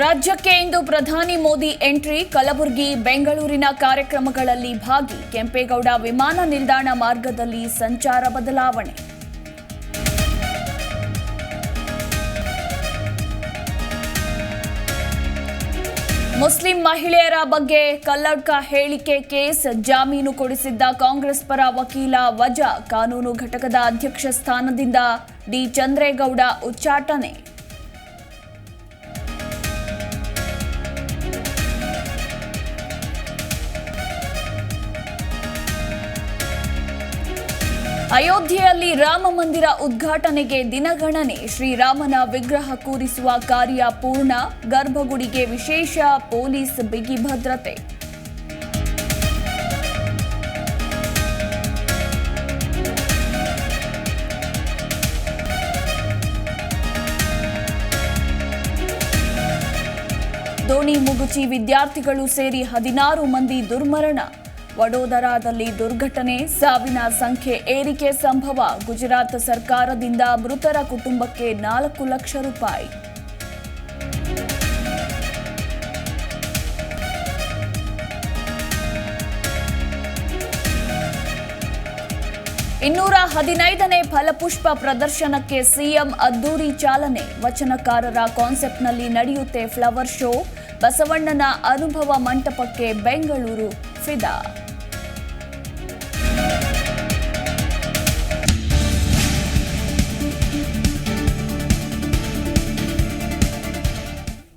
ರಾಜ್ಯಕ್ಕೆ ಇಂದು ಪ್ರಧಾನಿ ಮೋದಿ ಎಂಟ್ರಿ, ಕಲಬುರಗಿ, ಬೆಂಗಳೂರಿನ ಕಾರ್ಯಕ್ರಮಗಳಲ್ಲಿ ಭಾಗಿ, ಕೆಂಪೇಗೌಡ ವಿಮಾನ ನಿಲ್ದಾಣ ಮಾರ್ಗದಲ್ಲಿ ಸಂಚಾರ ಬದಲಾವಣೆ. ಮುಸ್ಲಿಂ ಮಹಿಳೆಯರ ಬಗ್ಗೆ ಕಲ್ಲಡ್ಕ ಹೇಳಿಕೆ ಕೇಸ್, ಜಾಮೀನು ಕೊಡಿಸಿದ್ದ ಕಾಂಗ್ರೆಸ್ ಪರ ವಕೀಲ ವಜಾ, ಕಾನೂನು ಘಟಕದ ಅಧ್ಯಕ್ಷ ಸ್ಥಾನದಿಂದ ಡಿ. ಚಂದ್ರೇಗೌಡ ಉಚ್ಚಾಟನೆ. ಅಯೋಧ್ಯೆಯಲ್ಲಿ ರಾಮ ಮಂದಿರ ಉದ್ಘಾಟನೆಗೆ ದಿನಗಣನೆ. ಶ್ರೀರಾಮನ ವಿಗ್ರಹ ಕೂರಿಸುವ ಕಾರ್ಯ ಪೂರ್ಣ. ಗರ್ಭಗುಡಿಗೆ ವಿಶೇಷ ಪೊಲೀಸ್ ಬಿಗಿ ಭದ್ರತೆ. ದೋಣಿ ಮುಗುಚಿ ವಿದ್ಯಾರ್ಥಿಗಳು ಸೇರಿ ಹದಿನಾರು ಮಂದಿ ದುರ್ಮರಣ. ವಡೋದರಾದಲ್ಲಿ ದುರ್ಘಟನೆ, ಸಾವಿನ ಸಂಖ್ಯೆ ಏರಿಕೆ ಸಂಭವ, ಗುಜರಾತ್ ಸರ್ಕಾರದಿಂದ ಮೃತರ ಕುಟುಂಬಕ್ಕೆ ನಾಲ್ಕು ಲಕ್ಷ ರೂಪಾಯಿ. ಇನ್ನೂರ ಹದಿನೈದನೇ ಫಲಪುಷ್ಪ ಪ್ರದರ್ಶನಕ್ಕೆ ಸಿಎಂ ಅದ್ದೂರಿ ಚಾಲನೆ. ವಚನಕಾರರ ಕಾನ್ಸೆಪ್ಟ್ನಲ್ಲಿ ನಡೆಯುತ್ತೆ ಫ್ಲವರ್ ಶೋ. ಬಸವಣ್ಣನ ಅನುಭವ ಮಂಟಪಕ್ಕೆ ಬೆಂಗಳೂರು. Seda.